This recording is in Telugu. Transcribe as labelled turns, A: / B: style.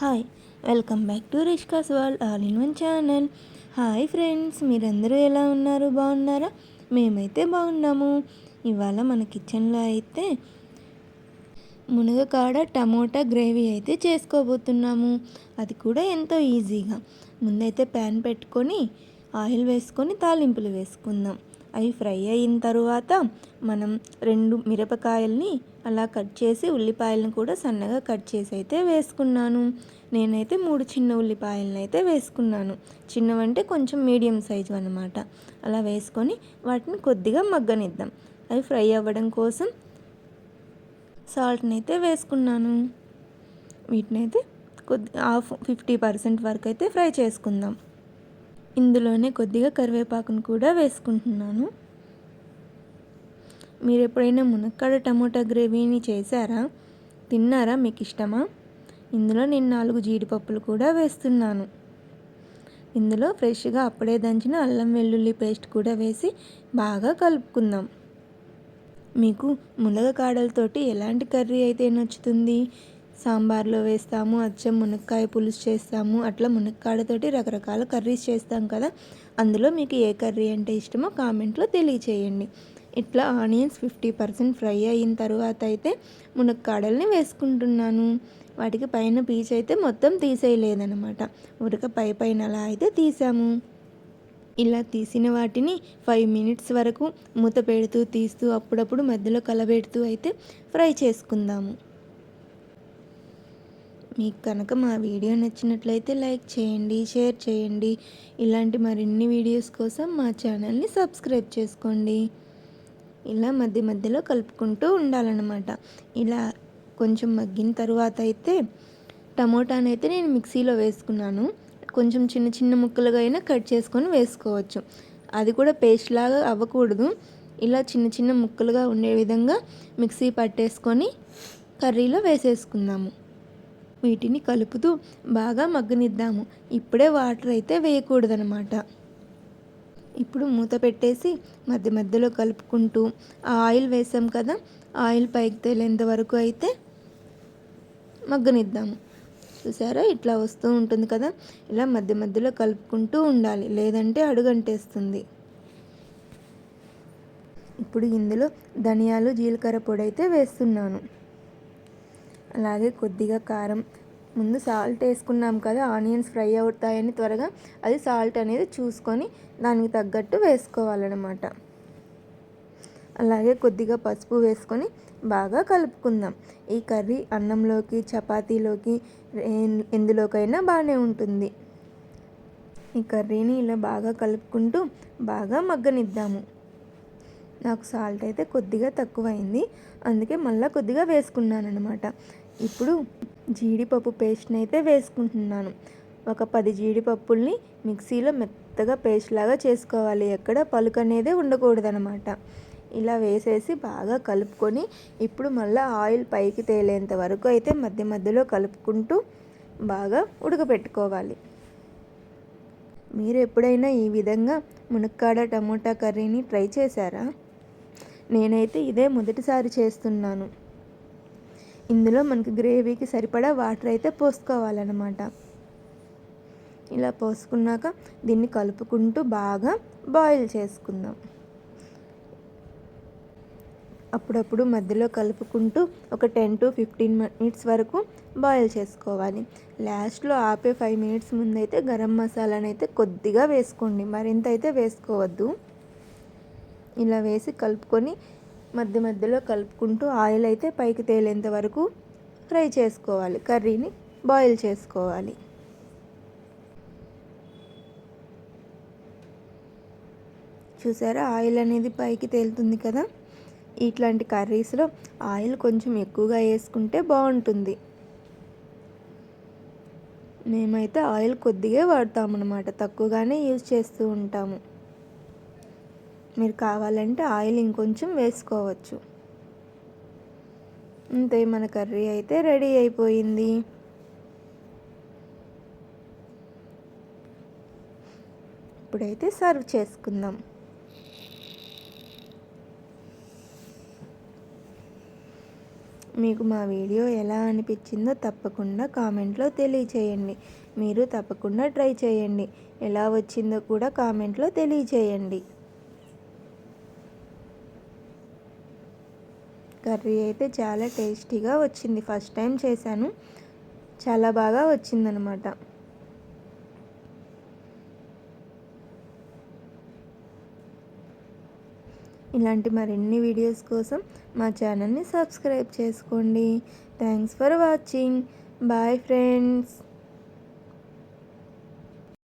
A: Hi welcome back to Rishka's world all in one channel hi friends మీరందరూ ఎలా ఉన్నారు? బాగున్నారా? మేమైతే బాగున్నాము. ఇవాళ మన కిచెన్లో అయితే మునగకాడ టమోటా గ్రేవీ అయితే చేసుకోబోతున్నాము. అది కూడా ఎంతో ఈజీగా ముందైతే ప్యాన్ పెట్టుకొని ఆయిల్ వేసుకొని తాలింపులు వేసుకుందాం. అవి ఫ్రై అయిన తర్వాత మనం రెండు మిరపకాయల్ని అలా కట్ చేసి ఉల్లిపాయలను కూడా సన్నగా కట్ చేసి అయితే వేసుకున్నాను. నేనైతే మూడు చిన్న ఉల్లిపాయలను అయితే వేసుకున్నాను. చిన్నవంటే కొంచెం మీడియం సైజు అనమాట అలా వేసుకొని వాటిని కొద్దిగా మగ్గనిద్దాం. అవి ఫ్రై అవ్వడం కోసం సాల్ట్ని అయితే వేసుకున్నాను. వీటిని అయితే కొద్ది హాఫ్ ఫిఫ్టీ పర్సెంట్ వరకు అయితే ఫ్రై చేసుకుందాం. ఇందులోనే కొద్దిగా కరివేపాకును కూడా వేసుకుంటున్నాను. మీరు ఎప్పుడైనా మునక్కాడ టమోటా గ్రేవీని చేశారా? తిన్నారా? మీకు ఇష్టమా? ఇందులో నేను నాలుగు జీడిపప్పులు కూడా వేస్తున్నాను. ఇందులో ఫ్రెష్గా అప్పుడే దంచిన అల్లం వెల్లుల్లి పేస్ట్ కూడా వేసి బాగా కలుపుకుందాం. మీకు మునగ కాడలతోటి ఎలాంటి కర్రీ అయితే నచ్చుతుంది? సాంబార్లో వేస్తాము అచ్చం మునక్కాయ పులుసు చేస్తాము అట్లా మునక్కాడతోటి రకరకాల కర్రీస్ చేస్తాం కదా. అందులో మీకు ఏ కర్రీ అంటే ఇష్టమో కామెంట్లో తెలియచేయండి. ఇట్లా ఆనియన్స్ ఫిఫ్టీ పర్సెంట్ ఫ్రై అయిన తర్వాత అయితే మునక్కాడల్ని వేసుకుంటున్నాను. వాటికి పైన పీచ్ అయితే మొత్తం తీసేయలేదనమాట ఉడక పై పైన అలా అయితే తీసాము. ఇలా తీసిన వాటిని ఫైవ్ మినిట్స్ వరకు మూత పెడుతూ తీస్తూ అప్పుడప్పుడు మధ్యలో కలబెడుతూ అయితే ఫ్రై చేసుకుందాము. మీకు కనుక మా వీడియో నచ్చినట్లయితే లైక్ చేయండి షేర్ చేయండి. ఇలాంటి మరిన్ని వీడియోస్ కోసం మా ఛానల్ని సబ్స్క్రైబ్ చేసుకోండి. ఇలా మధ్య మధ్యలో కలుపుకుంటూ ఉండాలన్నమాట. ఇలా కొంచెం మగ్గిన తర్వాత అయితే టమోటాని అయితే నేను మిక్సీలో వేసుకున్నాను. కొంచెం చిన్న చిన్న ముక్కలుగా అయినా కట్ చేసుకొని వేసుకోవచ్చు. అది కూడా పేస్ట్ లాగా అవ్వకూడదు. ఇలా చిన్న చిన్న ముక్కలుగా ఉండే విధంగా మిక్సీ పట్టేసుకొని కర్రీలో వేసేసుకుందాము. వీటిని కలుపుతూ బాగా మగ్గనిద్దాము. ఇప్పుడే వాటర్ అయితే వేయకూడదనమాట ఇప్పుడు మూత పెట్టేసి మధ్య మధ్యలో కలుపుకుంటూ ఆ ఆయిల్ వేసాం కదా ఆయిల్ పైకి తేలేంత వరకు అయితే మగ్గనిద్దాము. చూసారా? ఇట్లా వస్తూ ఉంటుంది కదా. ఇలా మధ్య మధ్యలో కలుపుకుంటూ ఉండాలి. లేదంటే అడుగంటేస్తుంది. ఇప్పుడు ఇందులో ధనియాలు జీలకర్ర పొడి అయితే వేస్తున్నాను. అలాగే కొద్దిగా కారం. ముందు సాల్ట్ వేసుకున్నాం కదా ఆనియన్స్ ఫ్రై అవుతాయని త్వరగా అది సాల్ట్ అనేది చూసుకొని దానికి తగ్గట్టు వేసుకోవాలన్నమాట. అలాగే కొద్దిగా పసుపు వేసుకొని బాగా కలుపుకుందాం. ఈ కర్రీ అన్నంలోకి చపాతీలోకి ఎందులోకైనా బాగానే ఉంటుంది. ఈ కర్రీని ఇలా బాగా కలుపుకుంటూ బాగా మగ్గనిద్దాము. నాకు సాల్ట్ అయితే కొద్దిగా తక్కువైంది. అందుకే మళ్ళీ కొద్దిగా వేసుకున్నాను అనమాట ఇప్పుడు జీడిపప్పు పేస్ట్ని అయితే వేసుకుంటున్నాను. ఒక పది జీడిపప్పుల్ని మిక్సీలో మెత్తగా పేస్ట్ లాగా చేసుకోవాలి. ఎక్కడ పలుకు అనేది ఉండకూడదనమాట. ఇలా వేసేసి బాగా కలుపుకొని ఇప్పుడు మళ్ళీ ఆయిల్ పైకి తేలేంత వరకు అయితే మధ్య మధ్యలో కలుపుకుంటూ బాగా ఉడకపెట్టుకోవాలి. మీరు ఎప్పుడైనా ఈ విధంగా మునక్కాడ టమోటా కర్రీని ట్రై చేశారా? నేనైతే ఇదే మొదటిసారి చేస్తున్నాను. ఇందులో మనకి గ్రేవీకి సరిపడా వాటర్ అయితే పోసుకోవాలన్నమాట. ఇలా పోసుకున్నాక దీన్ని కలుపుకుంటూ బాగా బాయిల్ చేసుకుందాం. అప్పుడప్పుడు మధ్యలో కలుపుకుంటూ ఒక టెన్ టు ఫిఫ్టీన్ మినిట్స్ వరకు బాయిల్ చేసుకోవాలి. లాస్ట్లో ఆపే ఫైవ్ మినిట్స్ ముందైతే గరం మసాలాని అయితే కొద్దిగా వేసుకోండి. మరింత అయితే వేసుకోవద్దు. ఇలా వేసి కలుపుకొని మధ్య మధ్యలో కలుపుకుంటూ ఆయిల్ అయితే పైకి తేలేంత వరకు ఫ్రై చేసుకోవాలి. కర్రీని బాయిల్ చేసుకోవాలి. చూసారా? ఆయిల్ అనేది పైకి తేలుతుంది కదా? ఇట్లాంటి కర్రీస్లో ఆయిల్ కొంచెం ఎక్కువగా వేసుకుంటే బాగుంటుంది. మేమైతే ఆయిల్ కొద్దిగా వాడతామన్నమాట. తక్కువగానే యూజ్ చేస్తూ ఉంటాము. మీరు కావాలంటే ఆయిల్ ఇంకొంచెం వేసుకోవచ్చు. అంతే మన కర్రీ అయితే రెడీ అయిపోయింది. ఇప్పుడైతే సర్వ్ చేసుకుందాం. మీకు మా వీడియో ఎలా అనిపించిందో తప్పకుండా కామెంట్లో తెలియచేయండి. మీరు తప్పకుండా ట్రై చేయండి. ఎలా వచ్చిందో కూడా కామెంట్లో తెలియచేయండి. కర్రీ అయితే చాలా టేస్టీగా వచ్చింది. ఫస్ట్ టైం చేశాను. చాలా బాగా వచ్చిందనమాట. ఇలాంటి మరిన్ని వీడియోస్ కోసం మా ఛానల్ని సబ్స్క్రైబ్ చేసుకోండి. Thanks for watching. Bye friends.